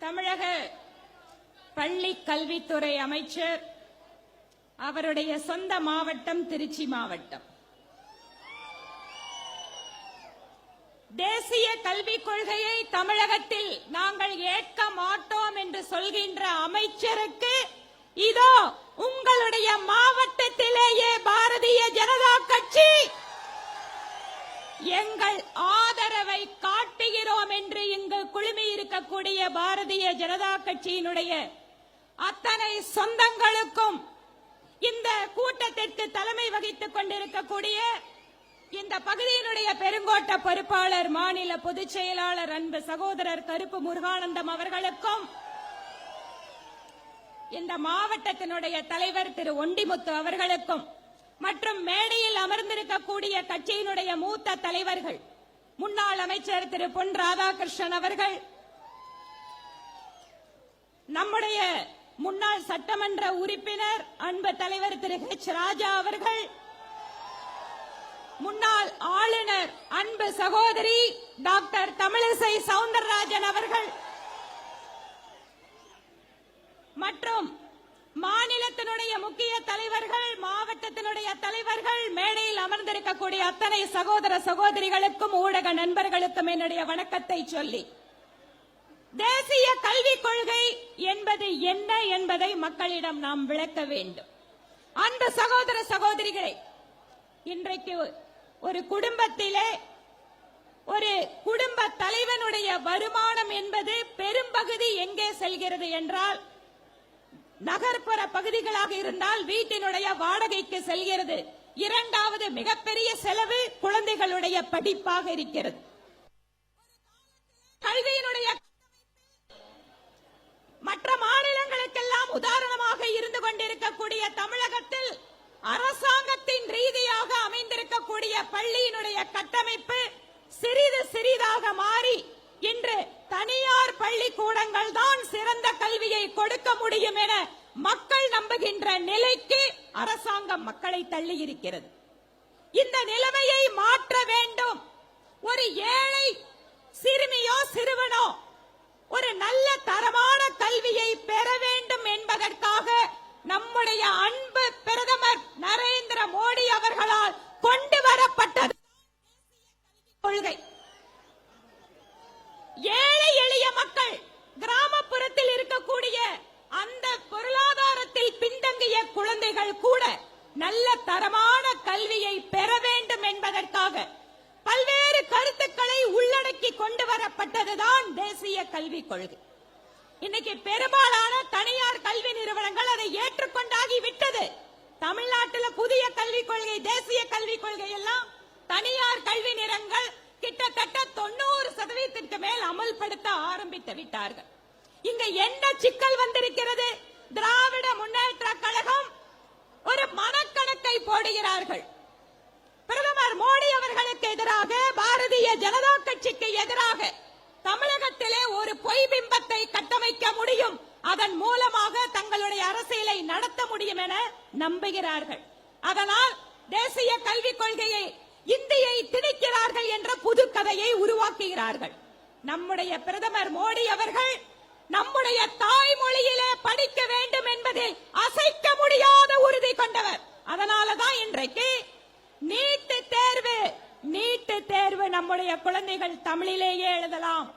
தமிழக பள்ளி கல்வித்துறை அமைச்சர் அவருடைய சொந்த மாவட்டம் திருச்சி மாவட்டம். தேசிய கல்விக் கொள்கையை தமிழகத்தில் நாங்கள் ஏற்க மாட்டோம் என்று சொல்கின்ற அமைச்சருக்கு இதோ உங்களுடைய மாவட்டத்திலேயே பாரதிய ஜனதா கட்சி எங்கள் ஆதரவை காட்டுகிறோம் என்று இங்கு குழுமி இருக்கக்கூடிய பாரதிய ஜனதா கட்சியினுடைய அத்தனை சொந்தங்களுக்கும் இந்த கூட்டத்திற்கு தலைமை வகித்துக் கொண்டிருக்கக்கூடிய இந்த பகுதியினுடைய பெருங்கோட்ட பொறுப்பாளர் மாநில பொதுச் செயலாளர் அன்பு சகோதரர் கருப்பு முருகானந்தம் அவர்களுக்கும் இந்த மாவட்டத்தினுடைய தலைவர் திரு ஒண்டிமுத்து அவர்களுக்கும் மற்றும் மேடையில் அமர்ந்திருக்கக்கூடிய கட்சியினுடைய மூத்த தலைவர்கள் முன்னாள் அமைச்சர் திரு. பொன் ராதாகிருஷ்ணன் அவர்கள் நம்முடைய முன்னாள் சட்டமன்ற உறுப்பினர் அன்பு தலைவர் திரு. ஹெச் ராஜா அவர்கள் முன்னாள் ஆளுநர் அன்பு சகோதரி டாக்டர் தமிழிசை சவுந்தரராஜன் அவர்கள் மற்றும் மாநிலத்தினுடைய முக்கிய தலைவர்கள் மாவட்டத்தினுடைய தலைவர்கள் மேடையில் அமர்ந்திருக்கக்கூடிய அத்தனை சகோதர சகோதரிகளுக்கும் ஊடக நண்பர்களுக்கும் என்னுடைய வணக்கத்தை சொல்லி தேசிய கல்விக் கொள்கை என்பது என்ன என்பதை மக்களிடம் நாம் விளக்க வேண்டும். அன்பு சகோதர சகோதரிகளை இன்றைக்கு ஒரு குடும்பத்திலே ஒரு குடும்ப தலைவனுடைய வருமானம் என்பது பெரும்பகுதி எங்கே செல்கிறது என்றால் நகர்ப்புற பகுதிகளாக இருந்தால் வீட்டினுடைய வாடகைக்கு செல்கிறது. இரண்டாவது மிகப்பெரிய செலவு குழந்தைகளுடைய படிப்பாக இருக்கிறது. கல்வியினுடைய மற்ற மாநிலங்களுக்கெல்லாம் உதாரணமாக இருந்து கொண்டிருக்கக்கூடிய தமிழகத்தில் அரசாங்கத்தின் ரீதியாக அமைந்திருக்கக்கூடிய பள்ளியினுடைய கட்டமைப்பு சிறிது சிறிதாக மாறி இன்று தனியார் பள்ளிக்கூடங்கள் தான் சிறந்த கல்வியை கொடுக்க முடியும் என மக்கள் நம்புகின்ற நிலைக்கு அரசாங்கம் மக்களை தள்ளி இருக்கிறது இந்த நிலைமையை மாற்ற வேண்டும். ஒரு ஏழை சிறுமியோ சிறுவனோ ஒரு நல்ல தரமான கல்வியை பெற வேண்டும் என்பதற்காக நம்முடைய அன்பு பிரதமர் நரேந்திர ஏழை எளிய மக்கள் கிராமப்புறத்தில் இருக்கக்கூடிய அந்த பொருளாதாரத்தில் பின்தங்கிய குழந்தைகள் கூட நல்ல தரமான கல்வியை பெற வேண்டும் என்பதற்காக பல்வேறு கருத்துக்களை உள்ளடக்கி கொண்டு வரப்பட்டதுதான் தேசிய கல்விக் கொள்கை. இன்னைக்கு பெரும்பாலான தனியார் கல்வி நிறுவனங்கள் அதை ஏற்றுக்கொண்டாகி விட்டது. தமிழ்நாட்டில் புதிய கல்விக் கொள்கை தேசிய கல்விக் கொள்கை எல்லாம் தனியார் கல்வி நிறங்கள் கிட்டத்தட்ட தொண்ணூறு சதவீதத்திற்கு மேல் அமல்படுத்த ஆரம்பித்து விட்டார்கள். இங்க என்ன சிக்கல் வந்திருக்கிறது? திராவிட முன்னேற்ற கழகம் ஒரு மனக்கணக்கை போடுகிறார்கள். பிரதமர் மோடி அவர்களுக்கு எதிராக பாரதிய ஜனதா கட்சிக்கு எதிராக தமிழகத்திலே ஒரு பொய் பிம்பத்தை கட்டமைக்க முடியும். அதன் மூலமாக தங்களுடைய அரசியலை நடத்த முடியும் என நம்புகிறார்கள். அதனால் தேசிய கல்விக் கொள்கையை இந்தியை திணிக்கிறார்கள் நிலையை உருவாக்குகிறார்கள். நம்முடைய பிரதமர் மோடி அவர்கள் நம்முடைய தாய்மொழியிலே படிக்க வேண்டும் என்பதில் அசைக்க முடியாத உறுதி கொண்டவர். அதனாலதான் இன்றைக்கு நீட்டு தேர்வு நீட்டு தேர்வு நம்முடைய குழந்தைகள் தமிழிலேயே எழுதலாம்.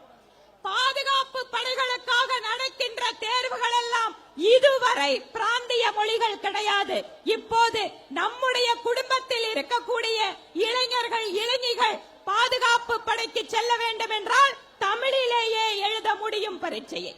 பாதுகாப்பு படைகளுக்காக நடக்கின்ற தேர்வுகள் எல்லாம் இதுவரை பிராந்திய மொழிகள் கிடையாது. இப்போது நம்ம குடும்பத்தில் இருக்கக்கூடிய இளைஞர்கள் இளைஞர்கள் பாதுகாப்பு படைக்கு செல்ல வேண்டும் என்றால் தமிழிலேயே எழுத முடியும் பரீட்சையை.